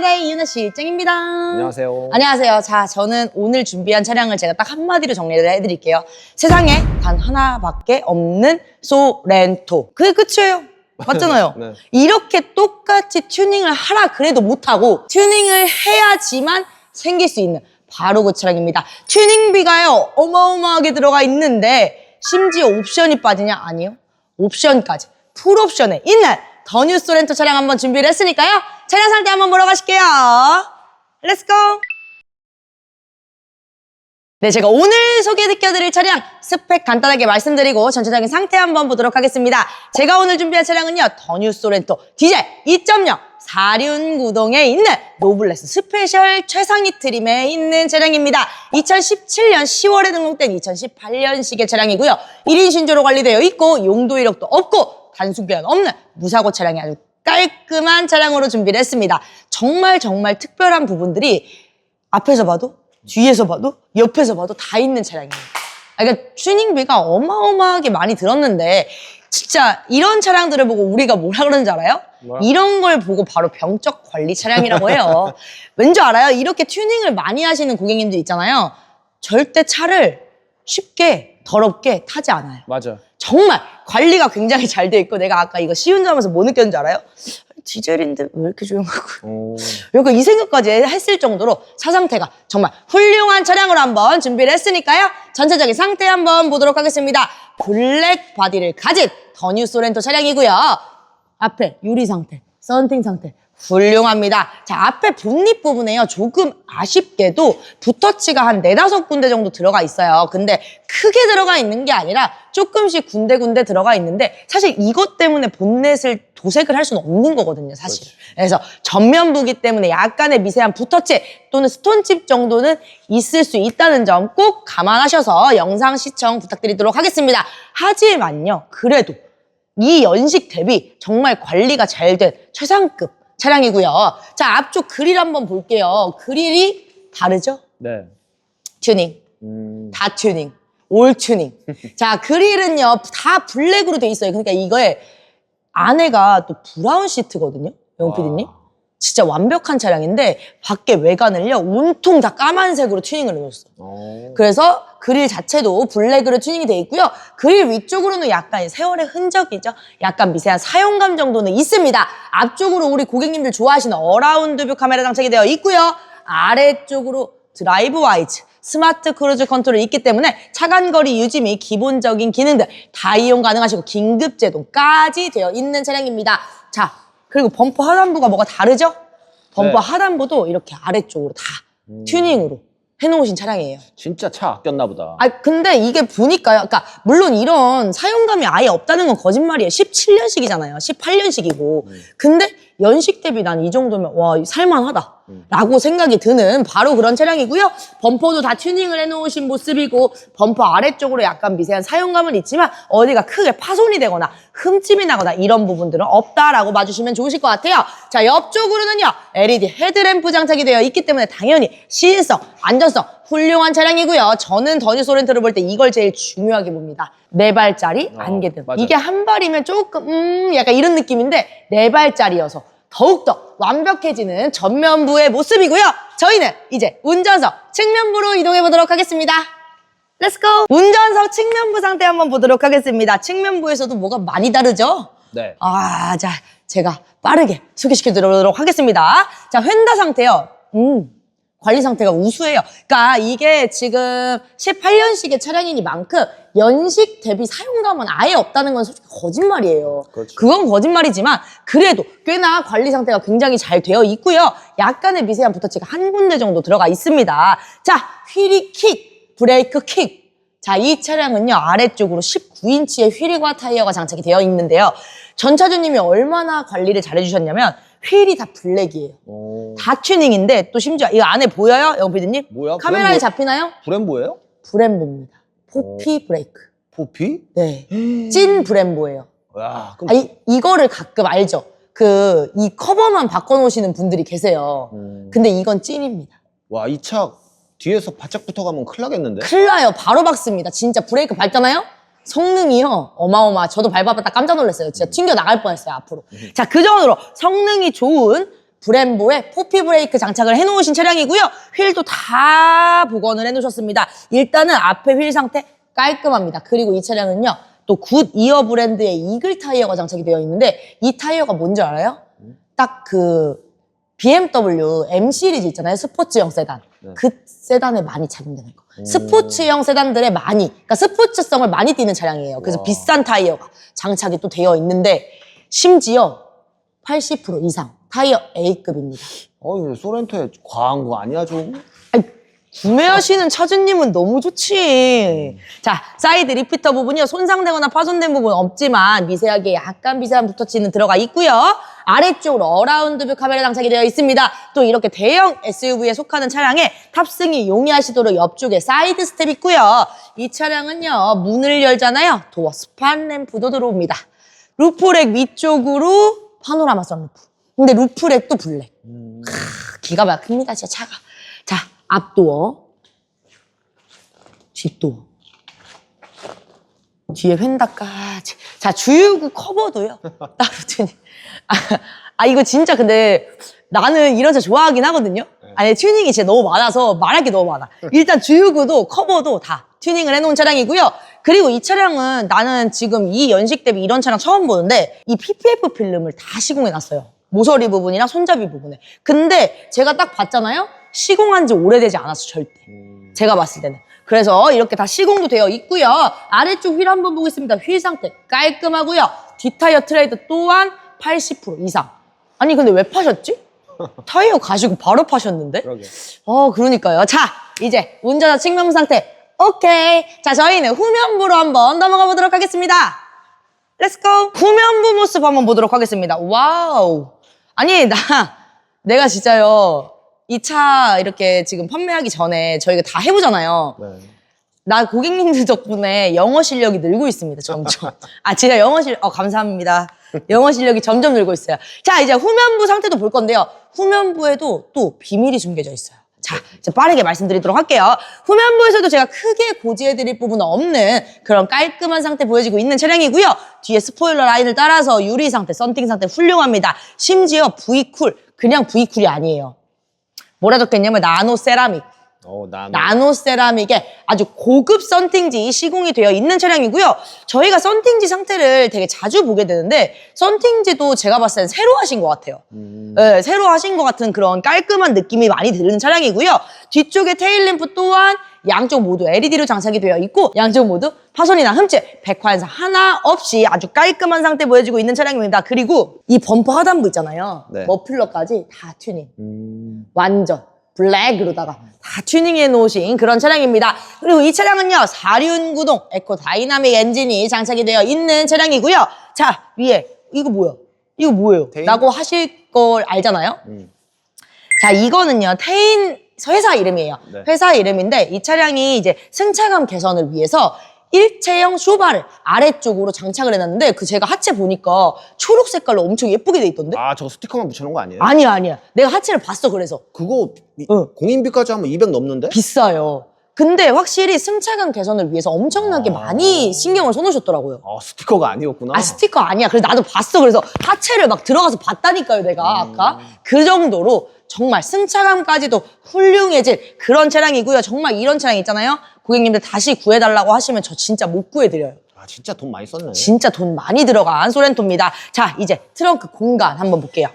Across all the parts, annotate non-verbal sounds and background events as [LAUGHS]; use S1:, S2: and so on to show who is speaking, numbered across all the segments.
S1: 카메라의 이윤아 실장입니다.
S2: 안녕하세요.
S1: 안녕하세요. 자, 저는 오늘 준비한 차량을 제가 딱 한마디로 정리를 해드릴게요. 세상에 단 하나밖에 없는 소렌토. 그게 끝이에요. [LAUGHS] 맞잖아요.
S2: 네.
S1: 이렇게 똑같이 튜닝을 하라 그래도 못하고 튜닝을 해야지만 생길 수 있는 바로 그 차량입니다. 튜닝비가요 어마어마하게 들어가 있는데 심지어 옵션이 빠지냐? 아니요. 옵션까지 풀옵션에 있는 더 뉴 소렌토 차량 한번 준비를 했으니까요. 차량 상태 한번 보러 가실게요. 렛츠고! 네, 제가 오늘 소개해드릴 차량 스펙 간단하게 말씀드리고 전체적인 상태 한번 보도록 하겠습니다. 제가 오늘 준비한 차량은요, 더 뉴 소렌토 디젤 2.0 사륜구동에 있는 노블레스 스페셜 최상위 트림에 있는 차량입니다. 2017년 10월에 등록된 2018년식의 차량이고요. 1인 신조로 관리되어 있고 용도 이력도 없고 단순기한 없는 무사고 차량이 아주 깔끔한 차량으로 준비를 했습니다. 정말 정말 특별한 부분들이 앞에서 봐도 뒤에서 봐도 옆에서 봐도 다 있는 차량이에요. 아, 그러니까 튜닝비가 어마어마하게 많이 들었는데 진짜 이런 차량들을 보고 우리가 뭐라 그러는지 알아요?
S2: 뭐야?
S1: 이런 걸 보고 바로 병적 관리 차량이라고 해요. [LAUGHS] 왠지 알아요? 이렇게 튜닝을 많이 하시는 고객님들 있잖아요. 절대 차를 쉽게 더럽게 타지 않아요.
S2: 맞아.
S1: 정말 관리가 굉장히 잘 돼 있고 내가 아까 이거 시운전하면서 뭐 느꼈는지 알아요? 디젤인데 왜 이렇게 조용하고
S2: 오.
S1: 약간 이 생각까지 했을 정도로 차 상태가 정말 훌륭한 차량으로 한번 준비를 했으니까요. 전체적인 상태 한번 보도록 하겠습니다. 블랙 바디를 가진 더뉴 소렌토 차량이고요. 앞에 유리 상태, 썬팅 상태 훌륭합니다. 자, 앞에 본닛 부분에요. 조금 아쉽게도 붓터치가 한 네다섯 군데 정도 들어가 있어요. 근데 크게 들어가 있는 게 아니라 조금씩 군데군데 들어가 있는데 사실 이것 때문에 본넷을 도색을 할 수는 없는 거거든요, 사실. 그래서 전면부기 때문에 약간의 미세한 붓터치 또는 스톤칩 정도는 있을 수 있다는 점 꼭 감안하셔서 영상 시청 부탁드리도록 하겠습니다. 하지만요, 그래도 이 연식 대비 정말 관리가 잘 된 최상급 차량이고요. 자, 앞쪽 그릴 한번 볼게요. 그릴이 다르죠?
S2: 네.
S1: 튜닝.
S2: 음.
S1: 다 튜닝. 올 튜닝. [LAUGHS] 자, 그릴은요, 다 블랙으로 돼 있어요. 그러니까 이거에 안에가 또 브라운 시트거든요. 영피디님.
S2: 와.
S1: 진짜 완벽한 차량인데, 밖에 외관을요, 온통 다 까만색으로 튜닝을 해줬어요.
S2: 어.
S1: 그래서 그릴 자체도 블랙으로 튜닝이 돼 있고요. 그릴 위쪽으로는 약간 세월의 흔적이죠. 약간 미세한 사용감 정도는 있습니다. 앞쪽으로 우리 고객님들 좋아하시는 어라운드 뷰 카메라 장착이 되어 있고요. 아래쪽으로 드라이브 와이즈, 스마트 크루즈 컨트롤이 있기 때문에 차간거리 유지 및 기본적인 기능들 다 이용 가능하시고 긴급 제동까지 되어 있는 차량입니다. 자, 그리고 범퍼 하단부가 뭐가 다르죠? 범퍼
S2: 네.
S1: 하단부도 이렇게 아래쪽으로 다 튜닝으로 해놓으신 차량이에요.
S2: 진짜 차 아꼈나 보다.
S1: 아 근데 이게 보니까요. 그러니까 물론 이런 사용감이 아예 없다는 건 거짓말이에요. 17년식이잖아요. 18년식이고. 근데 연식 대비 난 이 정도면 와 살만하다. 라고 생각이 드는 바로 그런 차량이고요. 범퍼도 다 튜닝을 해놓으신 모습이고 범퍼 아래쪽으로 약간 미세한 사용감은 있지만 어디가 크게 파손이 되거나 흠집이 나거나 이런 부분들은 없다라고 봐주시면 좋으실 것 같아요. 자 옆쪽으로는요 LED 헤드램프 장착이 되어 있기 때문에 당연히 시인성, 안전성 훌륭한 차량이고요. 저는 더뉴 소렌토를 볼 때 이걸 제일 중요하게 봅니다. 네 발짜리
S2: 어,
S1: 안개등.
S2: 맞아요.
S1: 이게 한 발이면 조금 음 약간 이런 느낌인데 네 발짜리여서 더욱더 완벽해지는 전면부의 모습이고요. 저희는 이제 운전석 측면부로 이동해 보도록 하겠습니다. 렛츠고! 운전석 측면부 상태 한번 보도록 하겠습니다. 측면부에서도 뭐가 많이 다르죠?
S2: 네.
S1: 아, 자, 제가 빠르게 소개시켜 드리도록 하겠습니다. 자, 휀다 상태요. 음, 관리 상태가 우수해요. 그러니까 이게 지금 18년식의 차량이니만큼 연식 대비 사용감은 아예 없다는 건 솔직히 거짓말이에요.
S2: 그렇죠.
S1: 그건 거짓말이지만 그래도 꽤나 관리 상태가 굉장히 잘 되어 있고요. 약간의 미세한 붓터치가 한 군데 정도 들어가 있습니다. 자, 휠이 킥, 브레이크 킥. 자, 이 차량은요, 아래쪽으로 19인치의 휠과 타이어가 장착이 되어 있는데요. 전차주님이 얼마나 관리를 잘 해주셨냐면, 휠이 다 블랙이에요.
S2: 오.
S1: 다 튜닝인데, 또 심지어, 이거 안에 보여요? 영피디님?
S2: 뭐야?
S1: 카메라에
S2: 브렘보-
S1: 잡히나요?
S2: 브렘보예요?
S1: 브렘보입니다. 포피 브레이크.
S2: 포피?
S1: 네. 찐 브렘보예요.
S2: 야, 그럼
S1: 아니, 이거를 가끔 알죠? 그, 이 커버만 바꿔놓으시는 분들이 계세요.
S2: 음.
S1: 근데 이건 찐입니다.
S2: 와, 이 차 뒤에서 바짝 붙어가면 큰일 나겠는데?
S1: 큰일 나요. 바로 박습니다. 진짜 브레이크 밟잖아요? 성능이요. 어마어마. 저도 밟아봤다 깜짝 놀랐어요. 진짜 튕겨 나갈 뻔했어요, 앞으로. 자, 그 정도로 성능이 좋은 브em보에 포피 브레이크 장착을 해놓으신 차량이고요. 휠도 다 복원을 해놓으셨습니다. 일단은 앞에 휠 상태 깔끔합니다. 그리고 이 차량은요. 또 굿 이어 브랜드의 이글 타이어가 장착이 되어 있는데 이 타이어가 뭔지 알아요? 딱 그 BMW M 시리즈 있잖아요. 스포츠형 세단.
S2: 네.
S1: 그 세단에 많이 착용되는 거. 스포츠형 세단들에 많이, 그러니까 스포츠성을 많이 띠는 차량이에요. 그래서
S2: 와.
S1: 비싼 타이어가 장착이 또 되어 있는데 심지어 80% 이상 타이어 A급입니다.
S2: 어, 이거 소렌토에 과한 거 아니야, 좀?
S1: 구매하시는 차주님은 너무 좋지. 자, 사이드 리피터 부분이요. 손상되거나 파손된 부분 없지만 미세하게 약간 미세한 붓터치는 들어가 있고요. 아래쪽으로 어라운드 뷰 카메라 장착이 되어 있습니다. 또 이렇게 대형 SUV에 속하는 차량에 탑승이 용이하시도록 옆쪽에 사이드 스텝 있고요. 이 차량은요. 문을 열잖아요. 도어 스판 램프도 들어옵니다. 루프렉 위쪽으로 파노라마 선루프. 근데 루프렉도 블랙. 크, 기가 막힙니다, 진짜 차가. 자, 앞도어. 뒷도어. 뒤에 휀다까지. 자, 주유구 커버도요. [LAUGHS] 따로 튜닝. 아, 아, 이거 진짜 근데 나는 이런 차 좋아하긴 하거든요. 아니, 튜닝이 진짜 너무 많아서 말할 게 너무 많아. 일단 주유구도 커버도 다 튜닝을 해놓은 차량이고요. 그리고 이 차량은 나는 지금 이 연식 대비 이런 차량 처음 보는데 이 PPF 필름을 다 시공해놨어요. 모서리 부분이랑 손잡이 부분에. 근데 제가 딱 봤잖아요. 시공한 지 오래되지 않았어, 절대. 제가 봤을 때는. 그래서 이렇게 다 시공도 되어 있고요. 아래쪽 휠 한번 보겠습니다. 휠 상태 깔끔하고요. 뒷타이어 트레이드 또한 80% 이상. 아니 근데 왜 파셨지? [LAUGHS] 타이어 가시고 바로 파셨는데?
S2: 그러게.
S1: 어, 그러니까요. 자, 이제 운전자 측면 상태. 오케이. 자, 저희는 후면부로 한번 넘어가 보도록 하겠습니다. 렛츠고. 후면부 모습 한번 보도록 하겠습니다. 와우. 아니, 나, 내가 진짜요. 이 차 이렇게 지금 판매하기 전에 저희가 다 해보잖아요.
S2: 네.
S1: 나 고객님들 덕분에 영어 실력이 늘고 있습니다, 점점. [LAUGHS] 아, 진짜 영어 실, 어, 감사합니다. 영어 실력이 점점 늘고 있어요. 자, 이제 후면부 상태도 볼 건데요. 후면부에도 또 비밀이 숨겨져 있어요. 자, 이제 빠르게 말씀드리도록 할게요. 후면부에서도 제가 크게 고지해드릴 부분은 없는 그런 깔끔한 상태 보여지고 있는 차량이고요. 뒤에 스포일러 라인을 따라서 유리 상태, 썬팅 상태 훌륭합니다. 심지어 V쿨, 그냥 V쿨이 아니에요. 뭐라 적혀있냐면 나노 세라믹.
S2: 어, 나.
S1: 나노 세라믹의 아주 고급 썬팅지 시공이 되어 있는 차량이고요. 저희가 썬팅지 상태를 되게 자주 보게 되는데 썬팅지도 제가 봤을 땐 새로 하신 것 같아요.
S2: 음.
S1: 네, 새로 하신 것 같은 그런 깔끔한 느낌이 많이 드는 차량이고요. 뒤쪽에 테일램프 또한 양쪽 모두 LED로 장착이 되어 있고 양쪽 모두 파손이나 흠집, 백화현상 하나 없이 아주 깔끔한 상태 보여지고 있는 차량입니다. 그리고 이 범퍼 하단부 있잖아요.
S2: 네.
S1: 머플러까지 다 튜닝.
S2: 음.
S1: 완전 블랙으로다가 다 튜닝해 놓으신 그런 차량입니다. 그리고 이 차량은요, 4륜 구동 에코 다이나믹 엔진이 장착이 되어 있는 차량이고요. 자, 위에 이거 뭐야? 이거 뭐예요?
S2: 테인?
S1: 라고 하실 걸 알잖아요.
S2: 음.
S1: 자, 이거는요, 테인 회사 이름이에요.
S2: 네.
S1: 회사 이름인데 이 차량이 이제 승차감 개선을 위해서 일체형 쇼바를 아래쪽으로 장착을 해놨는데 그 제가 하체 보니까 초록 색깔로 엄청 예쁘게 돼 있던데?
S2: 아, 저거 스티커만 붙여놓은 거 아니에요?
S1: 아니야, 아니야. 내가 하체를 봤어, 그래서.
S2: 그거 이-
S1: 응.
S2: 공인비까지 하면 200 넘는데?
S1: 비싸요. 근데 확실히 승차감 개선을 위해서 엄청나게
S2: 아.
S1: 많이 신경을 써놓으셨더라고요.
S2: 아, 스티커가 아니었구나.
S1: 아 스티커 아니야. 그래서 나도 봤어. 그래서 하체를 막 들어가서 봤다니까요, 내가 아까 그 정도로 정말 승차감까지도 훌륭해질 그런 차량이고요. 정말 이런 차량 있잖아요. 고객님들 다시 구해달라고 하시면 저 진짜 못 구해드려요.
S2: 아, 진짜 돈 많이 썼네.
S1: 진짜 돈 많이 들어간 소렌토입니다. 자, 이제 트렁크 공간 한번 볼게요.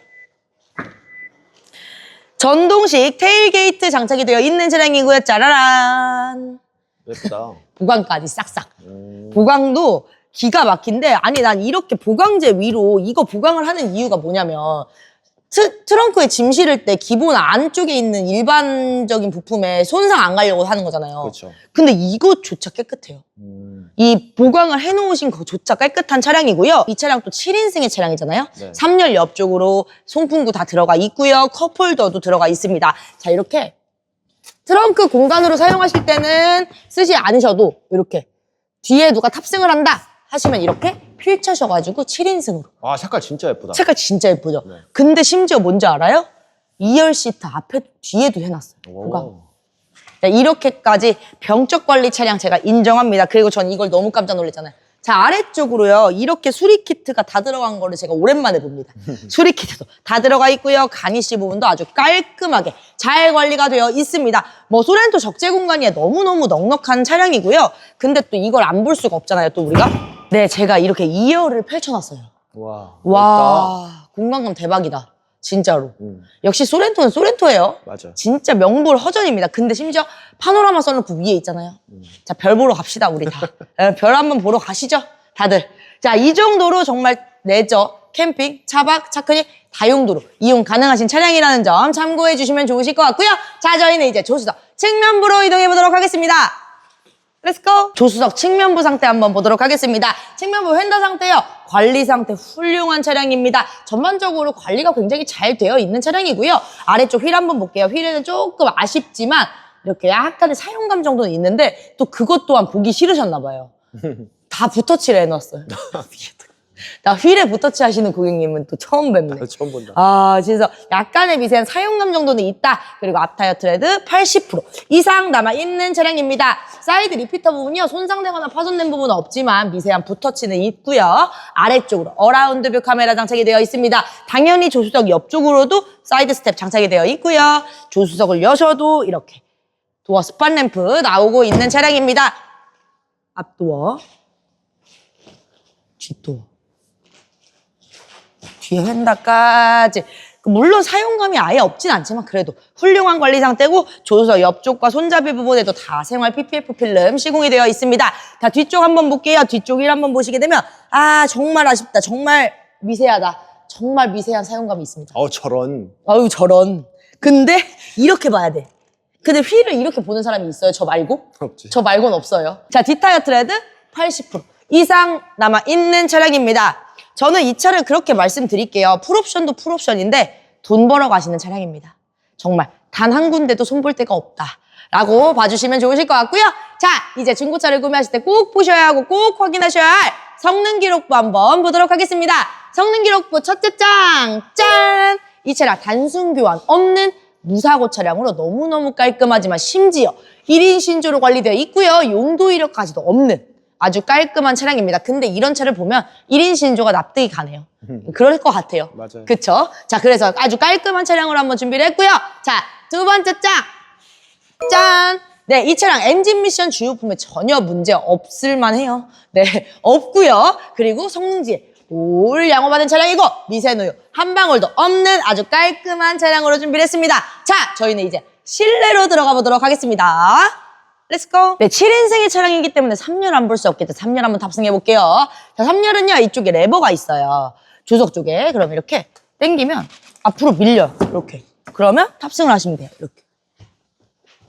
S1: 전동식 테일게이트 장착이 되어 있는 차량이고요. 짜라란.
S2: 예쁘다. [LAUGHS]
S1: 보강까지 싹싹.
S2: 음.
S1: 보강도 기가 막힌데 아니 난 이렇게 보강재 위로 이거 보강을 하는 이유가 뭐냐면 트, 트렁크에 짐 실을 때 기본 안쪽에 있는 일반적인 부품에 손상 안 가려고 하는 거잖아요.
S2: 그렇죠.
S1: 근데 이거조차 깨끗해요.
S2: 음.
S1: 이 보강을 해놓으신 거조차 깨끗한 차량이고요. 이 차량 또 7인승의 차량이잖아요.
S2: 네.
S1: 3열 옆쪽으로 송풍구 다 들어가 있고요. 컵홀더도 들어가 있습니다. 자 이렇게 트렁크 공간으로 사용하실 때는 쓰지 않으셔도 이렇게 뒤에 누가 탑승을 한다 하시면 이렇게 펼쳐셔가지고 7인승으로
S2: 아, 색깔 진짜 예쁘다.
S1: 색깔 진짜 예쁘죠.
S2: 네.
S1: 근데 심지어 뭔지 알아요? 2열 시트 앞에 뒤에도 해놨어요. 보강.
S2: 오.
S1: 자, 이렇게까지 병적 관리 차량 제가 인정합니다. 그리고 전 이걸 너무 깜짝 놀랐잖아요. 자, 아래쪽으로요. 이렇게 수리 키트가 다 들어간 거를 제가 오랜만에 봅니다. [LAUGHS] 수리 키트도 다 들어가 있고요. 가니쉬 부분도 아주 깔끔하게 잘 관리가 되어 있습니다. 뭐 소렌토 적재 공간이 너무너무 넉넉한 차량이고요. 근데 또 이걸 안 볼 수가 없잖아요. 또 우리가. 네, 제가 이렇게 2열을 펼쳐놨어요.
S2: 와.
S1: 와, 공간감 대박이다. 진짜로.
S2: 음,
S1: 역시 소렌토는 소렌토예요.
S2: 맞아.
S1: 진짜 명불 허전입니다. 근데 심지어 파노라마 써놓고 위에 있잖아요. 자, 별 보러 갑시다, 우리 다. 에, [LAUGHS] 별 한번 보러 가시죠, 다들. 자, 이 정도로 정말 내저, 캠핑, 차박, 차크닉 다용도로 이용 가능하신 차량이라는 점 참고해 주시면 좋으실 것 같고요. 자, 저희는 이제 조수석 측면부로 이동해 보도록 하겠습니다. 렛츠고! 조수석 측면부 상태 한번 보도록 하겠습니다. 측면부 휀더 상태요. 관리 상태 훌륭한 차량입니다. 전반적으로 관리가 굉장히 잘 되어 있는 차량이고요. 아래쪽 휠 한번 볼게요. 휠에는 조금 아쉽지만 이렇게 약간의 사용감 정도는 있는데 또 그것 또한 보기 싫으셨나 봐요. [LAUGHS] 다 붓터치를 해놨어요. [LAUGHS] 나 휠에 붓터치 하시는 고객님은 또 처음 뵙네.
S2: 처음 본다.
S1: 아, 그래서 약간의 미세한 사용감 정도는 있다. 그리고 앞타이어 트레드 80% 이상 남아 있는 차량입니다. 사이드 리피터 부분이요. 손상되거나 파손된 부분은 없지만 미세한 붓터치는 있고요. 아래쪽으로 어라운드 뷰 카메라 장착이 되어 있습니다. 당연히 조수석 옆쪽으로도 사이드 스텝 장착이 되어 있고요. 조수석을 여셔도 이렇게 도어 스판 램프 나오고 있는 차량입니다. 앞도어, 뒷도어. 뒤에 휀다까지 물론 사용감이 아예 없진 않지만 그래도 훌륭한 관리 상태고 조수석 옆쪽과 손잡이 부분에도 다 생활 PPF 필름 시공이 되어 있습니다. 자 뒤쪽 한번 볼게요. 뒤쪽 일 한번 보시게 되면 아 정말 아쉽다. 정말 미세하다. 정말 미세한 사용감이 있습니다.
S2: 어, 저런.
S1: 아유 저런. 근데 이렇게 봐야 돼. 근데 휠을 이렇게 보는 사람이 있어요? 저 말고?
S2: 없지.
S1: 저 말고는 없어요. 자, 뒷타이어 트레드 80% 이상 남아 있는 차량입니다. 저는 이 차를 그렇게 말씀드릴게요. 풀옵션도 풀옵션인데 돈 벌어 가시는 차량입니다. 정말 단 한 군데도 손볼 데가 없다. 라고 봐주시면 좋으실 것 같고요. 자, 이제 중고차를 구매하실 때 꼭 보셔야 하고 꼭 확인하셔야 할 성능 기록부 한번 보도록 하겠습니다. 성능 기록부 첫째 장, 짠! 이 차량 단순 교환 없는 무사고 차량으로 너무너무 깔끔하지만 심지어 1인 신조로 관리되어 있고요. 용도 이력까지도 없는 아주 깔끔한 차량입니다. 근데 이런 차를 보면 1인 신조가 납득이 가네요. 그럴 것 같아요.
S2: 맞아요.
S1: 그쵸? 자, 그래서 아주 깔끔한 차량으로 한번 준비를 했고요. 자, 두 번째 장. 짠! 네, 이 차량 엔진 미션 주요품에 전혀 문제 없을만 해요. 네, [LAUGHS] 없고요. 그리고 성능지에 올 양호받은 차량이고 미세노유 한 방울도 없는 아주 깔끔한 차량으로 준비를 했습니다. 자, 저희는 이제 실내로 들어가 보도록 하겠습니다. 렛츠고! 네, 7인승의 차량이기 때문에 3열 안 볼 수 없겠죠. 3열 한번 탑승해 볼게요. 자, 3열은요, 이쪽에 레버가 있어요. 조석 쪽에. 그럼 이렇게 당기면 앞으로 밀려요. 이렇게. 그러면 탑승을 하시면 돼요. 이렇게.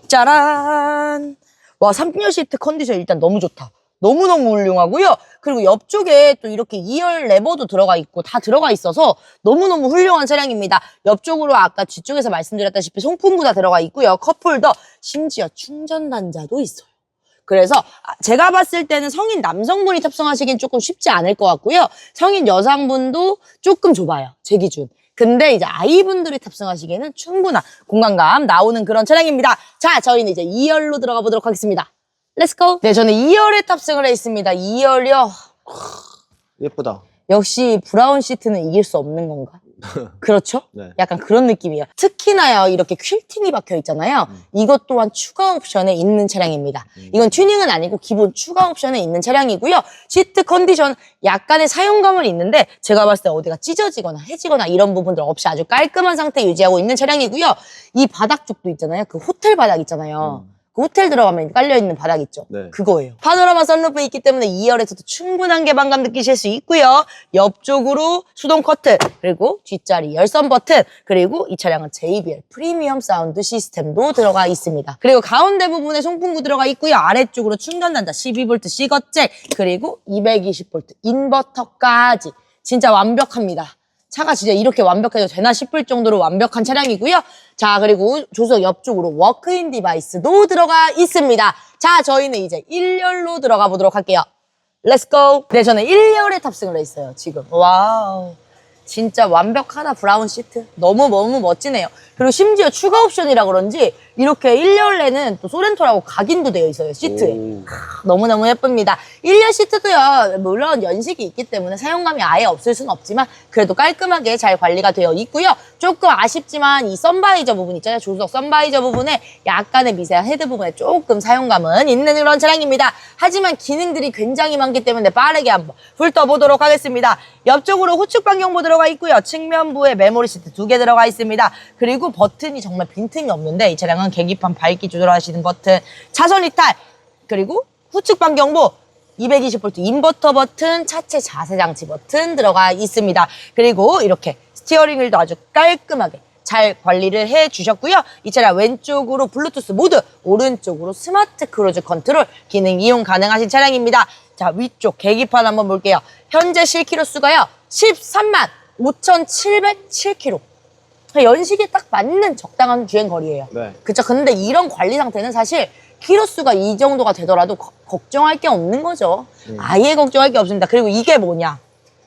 S1: 짜란! 와, 3열 시트 컨디션 일단 너무 좋다. 너무너무 훌륭하고요. 그리고 옆쪽에 또 이렇게 2열 레버도 들어가 있고 다 들어가 있어서 너무너무 훌륭한 차량입니다. 옆쪽으로 아까 뒤쪽에서 말씀드렸다시피 송풍구 다 들어가 있고요. 컵홀더, 심지어 충전 단자도 있어요. 그래서 아, 제가 봤을 때는 성인 남성분이 탑승하시긴 조금 쉽지 않을 것 같고요. 성인 여성분도 조금 좁아요. 제 기준. 근데 이제 아이분들이 탑승하시기에는 충분한 공간감 나오는 그런 차량입니다. 자, 저희는 이제 2열로 들어가 보도록 하겠습니다. 렛츠고! 네, 저는 2열에 탑승을 해 있습니다. 2열이요.
S2: 예쁘다.
S1: 역시 브라운 시트는 이길 수 없는 건가? [LAUGHS] 그렇죠?
S2: 네.
S1: 약간 그런 느낌이에요. 특히나요, 이렇게 퀼팅이 박혀 있잖아요. 이것 또한 추가 옵션에 있는 차량입니다. 이건 튜닝은 아니고 기본 추가 옵션에 있는 차량이고요. 시트 컨디션 약간의 사용감은 있는데 제가 봤을 때 어디가 찢어지거나 해지거나 이런 부분들 없이 아주 깔끔한 상태 유지하고 있는 차량이고요. 이 바닥 쪽도 있잖아요. 그 호텔 바닥 있잖아요. 그 호텔 들어가면 깔려있는 바닥 있죠?
S2: 네.
S1: 그거예요. 파노라마 선루프 있기 때문에 2열에서도 충분한 개방감 느끼실 수 있고요. 옆쪽으로 수동 커튼, 그리고 뒷자리 열선 버튼, 그리고 이 차량은 JBL 프리미엄 사운드 시스템도 들어가 있습니다. 그리고 가운데 부분에 송풍구 들어가 있고요. 아래쪽으로 충전 단자 12V C거잭, 그리고 220V 인버터까지 진짜 완벽합니다. 차가 진짜 이렇게 완벽해도 되나 싶을 정도로 완벽한 차량이고요. 자, 그리고 조수석 옆쪽으로 워크인 디바이스도 들어가 있습니다. 자, 저희는 이제 1열로 들어가 보도록 할게요. 렛츠고! 네, 저는 1열에 탑승을 했어요, 지금. 와우. 진짜 완벽하다, 브라운 시트. 너무너무 멋지네요. 그리고 심지어 추가 옵션이라 그런지 이렇게 1열 내는 또 소렌토라고 각인도 되어 있어요, 시트에.
S2: 오.
S1: 너무너무 예쁩니다. 1열 시트도요, 물론 연식이 있기 때문에 사용감이 아예 없을 수는 없지만 그래도 깔끔하게 잘 관리가 되어 있고요. 조금 아쉽지만 이 썬바이저 부분 있잖아요. 조수석 썬바이저 부분에 약간의 미세한 헤드 부분에 조금 사용감은 있는 그런 차량입니다. 하지만 기능들이 굉장히 많기 때문에 빠르게 한번 훑어보도록 하겠습니다. 옆쪽으로 후측 방경부 들어가 있고요. 측면부에 메모리 시트 두 개 들어가 있습니다. 그리고 버튼이 정말 빈틈이 없는데 이 차량은 계기판 밝기 조절하시는 버튼, 차선 이탈, 그리고 후측 방경부 220V 인버터 버튼, 차체 자세 장치 버튼 들어가 있습니다. 그리고 이렇게 스티어링 휠도 아주 깔끔하게 잘 관리를 해 주셨고요. 이 차량 왼쪽으로 블루투스 모드, 오른쪽으로 스마트 크루즈 컨트롤 기능 이용 가능하신 차량입니다. 자, 위쪽 계기판 한번 볼게요. 현재 실키로 수가요. 13만 5,707km. 연식에 딱 맞는 적당한 주행 거리예요.
S2: 네.
S1: 그쵸. 근데 이런 관리 상태는 사실 키로수가 이 정도가 되더라도 거- 걱정할 게 없는 거죠. 아예 걱정할 게 없습니다. 그리고 이게 뭐냐.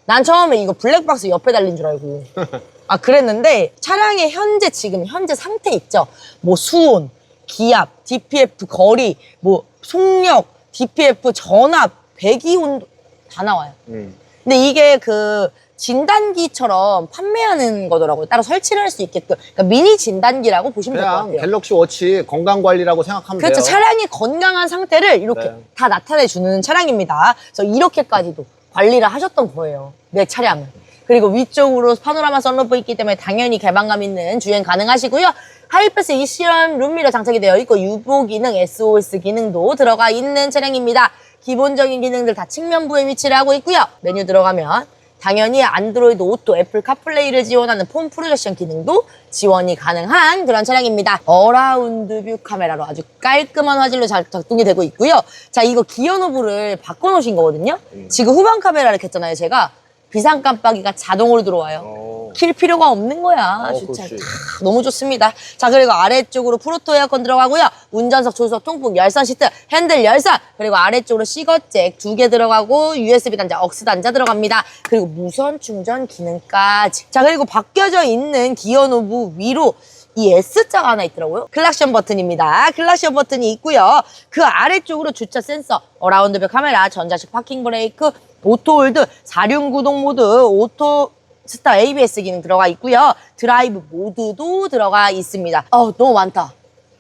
S1: 난 처음에 이거 블랙박스 옆에 달린 줄 알고. [LAUGHS] 아, 그랬는데 차량의 현재 지금 현재 상태 있죠. 뭐 수온, 기압, DPF 거리, 뭐 속력, DPF 전압, 배기 온도 다 나와요.
S2: 음.
S1: 근데 이게 그 진단기처럼 판매하는 거더라고요. 따로 설치를 할 수 있게끔. 그러니까 미니 진단기라고 보시면 될 것
S2: 그냥
S1: 같아요.
S2: 갤럭시 워치 건강 관리라고 생각하면
S1: 그렇죠.
S2: 돼요.
S1: 차량이 건강한 상태를 이렇게
S2: 네.
S1: 다 나타내 주는 차량입니다. 그래서 이렇게까지도 관리를 하셨던 거예요. 내 차량을. 그리고 위쪽으로 파노라마 선루프 있기 때문에 당연히 개방감 있는 주행 가능하시고요. 하이패스 이시런 룸미러 장착이 되어 있고 유보 기능, SOS 기능도 들어가 있는 차량입니다. 기본적인 기능들 다 측면부에 위치를 하고 있고요. 메뉴 들어가면 당연히 안드로이드 오토, 애플 카플레이를 지원하는 폰 프로젝션 기능도 지원이 가능한 그런 차량입니다. 어라운드 뷰 카메라로 아주 깔끔한 화질로 잘 작동이 되고 있고요. 자, 이거 기어 노브를 바꿔놓으신 거거든요. 지금 후방 카메라를 켰잖아요, 제가. 비상 깜빡이가 자동으로 들어와요.
S2: 어.
S1: 킬 필요가 없는 거야.
S2: 어, 그렇지.
S1: 다 너무 좋습니다. 자, 그리고 아래쪽으로 프로토 에어컨 들어가고요. 운전석, 조수석, 통풍, 열선 시트, 핸들 열선, 그리고 아래쪽으로 시거잭 두 개 들어가고 USB 단자, 억스 단자 들어갑니다. 그리고 무선 충전 기능까지. 자, 그리고 바뀌어져 있는 기어 노브 위로 이 S자가 하나 있더라고요. 클락션 버튼입니다. 클락션 버튼이 있고요. 그 아래쪽으로 주차 센서, 어라운드뷰 카메라, 전자식 파킹 브레이크, 오토홀드, 사륜 구동 모드, 오토 스타 ABS 기능 들어가 있고요. 드라이브 모드도 들어가 있습니다. 어 너무 많다.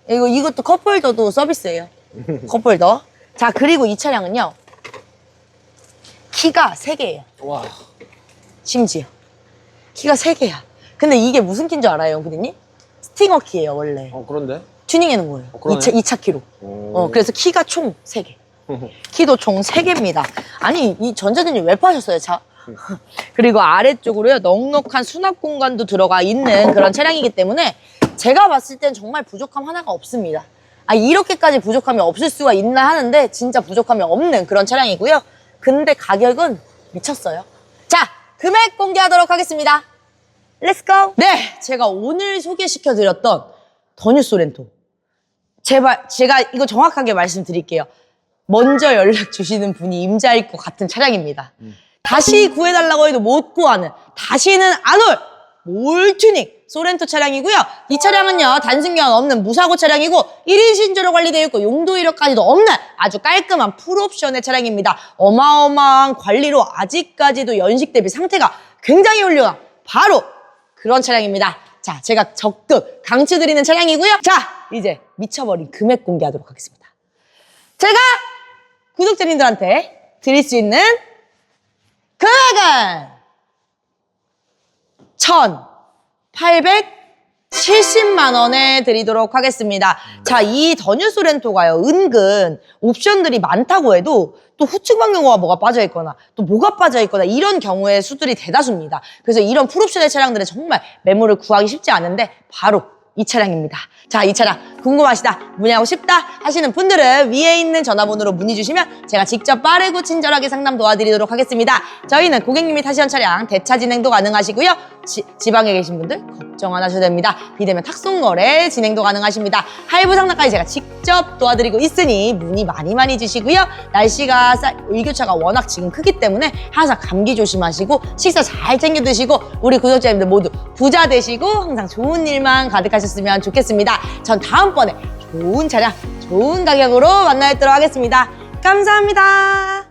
S1: 이거 이것도 컵홀더도 서비스예요. [LAUGHS] 컵홀더. 자 그리고 이 차량은요. 키가 3개예요.
S2: 와.
S1: 심지어. 키가 3개야. 근데 이게 무슨 키인 줄 알아요, 영근이님? 스팅어 키예요, 원래.
S2: 어 그런데?
S1: 튜닝해 놓은 거예요.
S2: 어, 그러네.
S1: 2차, 2차 키로.
S2: 오.
S1: 어, 그래서 키가 총 3개. 키도 총 3개입니다. 아니, 이 전자전이 왜 파셨어요, 차? 그리고 아래쪽으로요, 넉넉한 수납 공간도 들어가 있는 그런 차량이기 때문에 제가 봤을 땐 정말 부족함 하나가 없습니다. 아, 이렇게까지 부족함이 없을 수가 있나 하는데 진짜 부족함이 없는 그런 차량이고요. 근데 가격은 미쳤어요. 자, 금액 공개하도록 하겠습니다. 렛츠고! 네, 제가 오늘 소개시켜드렸던 더뉴 소렌토. 제발, 제가 이거 정확하게 말씀드릴게요. 먼저 연락 주시는 분이 임자일 것 같은 차량입니다. 다시 구해달라고 해도 못 구하는, 다시는 안 올, 몰튜닝 소렌토 차량이고요. 이 차량은요, 단순견 없는 무사고 차량이고, 1인 신조로 관리되어 있고, 용도 이력까지도 없는 아주 깔끔한 풀옵션의 차량입니다. 어마어마한 관리로 아직까지도 연식 대비 상태가 굉장히 훌륭한, 바로 그런 차량입니다. 자, 제가 적극 강추드리는 차량이고요. 자, 이제 미쳐버린 금액 공개하도록 하겠습니다. 제가 구독자님들한테 드릴 수 있는 금액은 1,870만 원에 드리도록 하겠습니다. 자, 이 더뉴스 렌토가요, 은근 옵션들이 많다고 해도 또 후측 방경호가 뭐가 빠져 있거나 또 뭐가 빠져 있거나 이런 경우의 수들이 대다수입니다. 그래서 이런 풀옵션의 차량들은 정말 매물을 구하기 쉽지 않은데 바로 이 차량입니다. 자, 이 차량 궁금하시다, 문의하고 싶다 하시는 분들은 위에 있는 전화번호로 문의 주시면 제가 직접 빠르고 친절하게 상담 도와드리도록 하겠습니다. 저희는 고객님 이 타시는 차량 대차 진행도 가능하시고요. 지, 지방에 계신 분들 걱정 안 하셔도 됩니다. 비대면 탁송 거래 진행도 가능하십니다. 할부 상담까지 제가 직접 도와드리고 있으니 문의 많이 많이 주시고요. 날씨가 쌀, 일교차가 워낙 지금 크기 때문에 항상 감기 조심하시고 식사 잘 챙겨 드시고 우리 구독자님들 모두 부자 되시고 항상 좋은 일만 가득하셨으면 좋겠습니다. 전 다음번에 좋은 차량, 좋은 가격으로 만나 뵙도록 하겠습니다. 감사합니다.